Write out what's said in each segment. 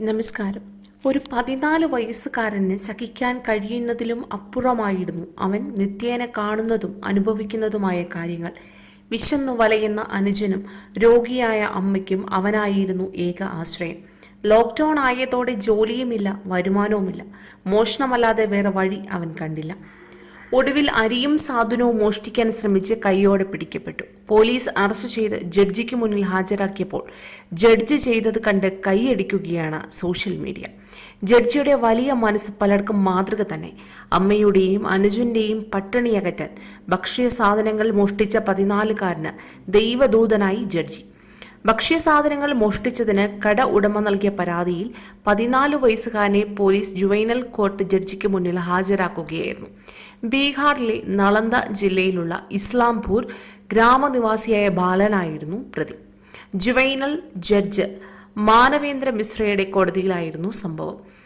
നമസ്കാരം. ഒരു പതിനാല് വയസ്സുകാരന് സഹിക്കാൻ കഴിയുന്നതിലും അപ്പുറമായിരുന്നു അവൻ നിത്യേന കാണുന്നതും അനുഭവിക്കുന്നതുമായ കാര്യങ്ങൾ. വിശന്നു വലയുന്ന അനുജനും രോഗിയായ അമ്മയ്ക്കും അവനായിരുന്നു ഏക ആശ്രയം. ലോക്ക്ഡൌൺ ആയതോടെ ജോലിയുമില്ല വരുമാനവുമില്ല. മോഷണമല്ലാതെ വേറെ വഴി അവൻ കണ്ടില്ല. ഒടുവിൽ അരിയും സാധനവും മോഷ്ടിക്കാൻ ശ്രമിച്ച് കൈയോടെ പിടിക്കപ്പെട്ടു. പോലീസ് അറസ്റ്റ് ചെയ്ത് ജഡ്ജിക്ക് മുന്നിൽ ഹാജരാക്കിയപ്പോൾ ജഡ്ജി ചെയ്തത് കണ്ട് കൈയടിക്കുകയാണ് സോഷ്യൽ മീഡിയ. ജഡ്ജിയുടെ വലിയ മനസ്സ് പലർക്കും മാതൃക തന്നെ. അമ്മയുടെയും അനുജന്റെയും പട്ടിണി അകറ്റാൻ ഭക്ഷ്യ സാധനങ്ങൾ മോഷ്ടിച്ച പതിനാലുകാരന് ദൈവദൂതനായി ജഡ്ജി. ഭക്ഷ്യസാധനങ്ങൾ മോഷ്ടിച്ചതിന് കട ഉടമ നൽകിയ പരാതിയിൽ പതിനാല് വയസ്സുകാരനെ പോലീസ് ജുവൈനൽ കോർട്ട് ജഡ്ജിക്ക് മുന്നിൽ ഹാജരാക്കുകയായിരുന്നു. ബീഹാറിലെ നളന്ദ ജില്ലയിലുള്ള ഇസ്ലാംപൂർ ഗ്രാമനിവാസിയായ ബാലനായിരുന്നു പ്രതി. ജുവൈനൽ ജഡ്ജ് മാനവേന്ദ്ര മിശ്രയുടെ കോടതിയിലായിരുന്നു സംഭവം.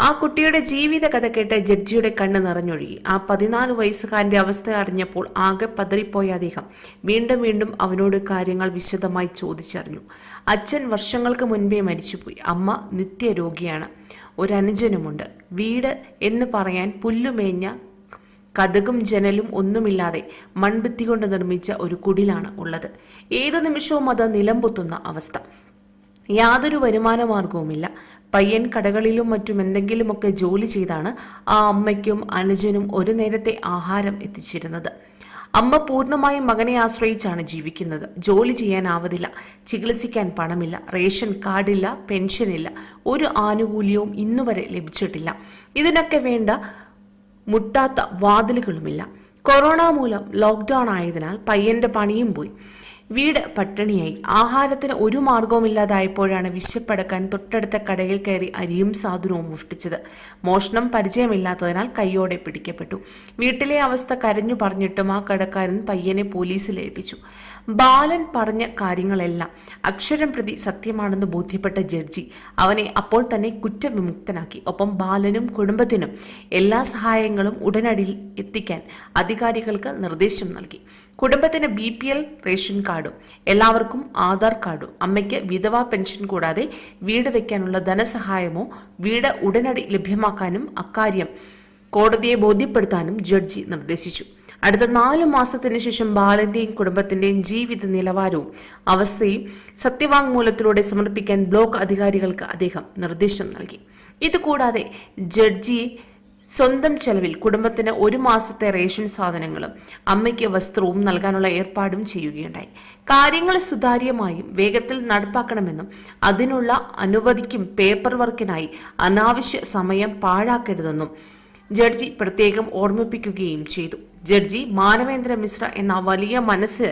ആ കുട്ടിയുടെ ജീവിത കഥ കേട്ട് ജഡ്ജിയുടെ കണ്ണ് നിറഞ്ഞൊഴുകി. ആ പതിനാല് വയസ്സുകാരന്റെ അവസ്ഥ അറിഞ്ഞപ്പോൾ ആകെ പതറിപ്പോയ അദ്ദേഹം വീണ്ടും വീണ്ടും അവനോട് കാര്യങ്ങൾ വിശദമായി ചോദിച്ചറിഞ്ഞു. അച്ഛൻ വർഷങ്ങൾക്ക് മുൻപേ മരിച്ചുപോയി. അമ്മ നിത്യരോഗിയാണ്. ഒരു അനുജനുമുണ്ട് വീട് എന്ന് പറയാൻ പുല്ലുമേഞ്ഞ കഥകും ജനലും ഒന്നുമില്ലാതെ മൺഭിത്തി കൊണ്ട് നിർമ്മിച്ച ഒരു കുടിലാണ് ഉള്ളത്. ഏതു നിമിഷവും അത് നിലംപൊത്തുന്ന അവസ്ഥ. യാതൊരു വരുമാന മാർഗവുമില്ല പയ്യൻ കടകളിലും മറ്റും എന്തെങ്കിലുമൊക്കെ ജോലി ചെയ്താണ് ആ അമ്മയ്ക്കും അനുജനും ഒരു നേരത്തെ ആഹാരം എത്തിച്ചിരുന്നത്. അമ്മ പൂർണമായും മകനെ ആശ്രയിച്ചാണ് ജീവിക്കുന്നത്. ജോലി ചെയ്യാനാവതില്ല. ചികിത്സിക്കാൻ പണമില്ല. റേഷൻ കാർഡില്ല പെൻഷനില്ല. ഒരു ആനുകൂല്യവും ഇന്നുവരെ ലഭിച്ചിട്ടില്ല. ഇതിനൊക്കെ വേണ്ട മുട്ടാത്ത വാതിലുകളുമില്ല. കൊറോണ മൂലം ലോക്ക്ഡൌൺ ആയതിനാൽ പയ്യന്റെ പണിയും പോയി. വീട് പട്ടിണിയായി. ആഹാരത്തിന് ഒരു മാർഗവുമില്ലാതായപ്പോഴാണ് വിശപ്പടക്കാൻ തൊട്ടടുത്ത കടയിൽ കയറി അരിയും സാധനവും മോഷ്ടിച്ചത്. മോഷണം പരിചയമില്ലാത്തതിനാൽ കൈയോടെ പിടിക്കപ്പെട്ടു. വീട്ടിലെ അവസ്ഥ കരഞ്ഞു പറഞ്ഞിട്ടും ആ കടക്കാരൻ പയ്യനെ പോലീസിൽ ഏൽപ്പിച്ചു. ബാലൻ പറഞ്ഞ കാര്യങ്ങളെല്ലാം അക്ഷരം പ്രതി സത്യമാണെന്ന് ബോധ്യപ്പെട്ട ജഡ്ജി അവനെ അപ്പോൾ തന്നെ കുറ്റവിമുക്തനാക്കി. ഒപ്പം ബാലനും കുടുംബത്തിനും എല്ലാ സഹായങ്ങളും ഉടനടി എത്തിക്കാൻ അധികാരികൾക്ക് നിർദ്ദേശം നൽകി. കുടുംബത്തിന് ബി പി എൽ റേഷൻ കാർഡും എല്ലാവർക്കും ആധാർ കാർഡും അമ്മയ്ക്ക് വിധവാ പെൻഷൻ കൂടാതെ വീട് വയ്ക്കാനുള്ള ധനസഹായമോ വീട് ഉടനടി ലഭ്യമാക്കാനും അക്കാര്യം കോടതിയെ ബോധ്യപ്പെടുത്താനും ജഡ്ജി നിർദ്ദേശിച്ചു. അടുത്ത നാല് മാസത്തിന് ശേഷം ബാലന്റെയും കുടുംബത്തിന്റെയും ജീവിത നിലവാരവും അവസ്ഥയും സത്യവാങ്മൂലത്തിലൂടെ സമർപ്പിക്കാൻ ബ്ലോക്ക് അധികാരികൾക്ക് അദ്ദേഹം നിർദ്ദേശം നൽകി. ഇതുകൂടാതെ ജഡ്ജി സ്വന്തം ചെലവിൽ കുടുംബത്തിന് ഒരു മാസത്തെ റേഷൻ സാധനങ്ങളും അമ്മയ്ക്ക് വസ്ത്രവും നൽകാനുള്ള ഏർപ്പാടും ചെയ്യുകയുണ്ടായി. കാര്യങ്ങൾ സുതാര്യമായും വേഗത്തിൽ നടപ്പാക്കണമെന്നും അതിനുള്ള അനുവദിക്കും പേപ്പർ വർക്കിനായി അനാവശ്യ സമയം പാഴാക്കരുതെന്നും ജഡ്ജി പ്രത്യേകം ഓർമ്മിപ്പിക്കുകയും ചെയ്തു. ജഡ്ജി മാനവേന്ദ്ര മിശ്ര എന്ന വലിയ മനസ്സ്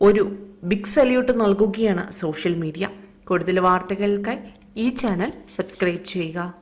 ഒരു ബിഗ് സല്യൂട്ട് നൽകുകയാണ് സോഷ്യൽ മീഡിയ കൂടുതൽ വാർത്തകൾക്കായി ഈ ചാനൽ സബ്സ്ക്രൈബ് ചെയ്യുക.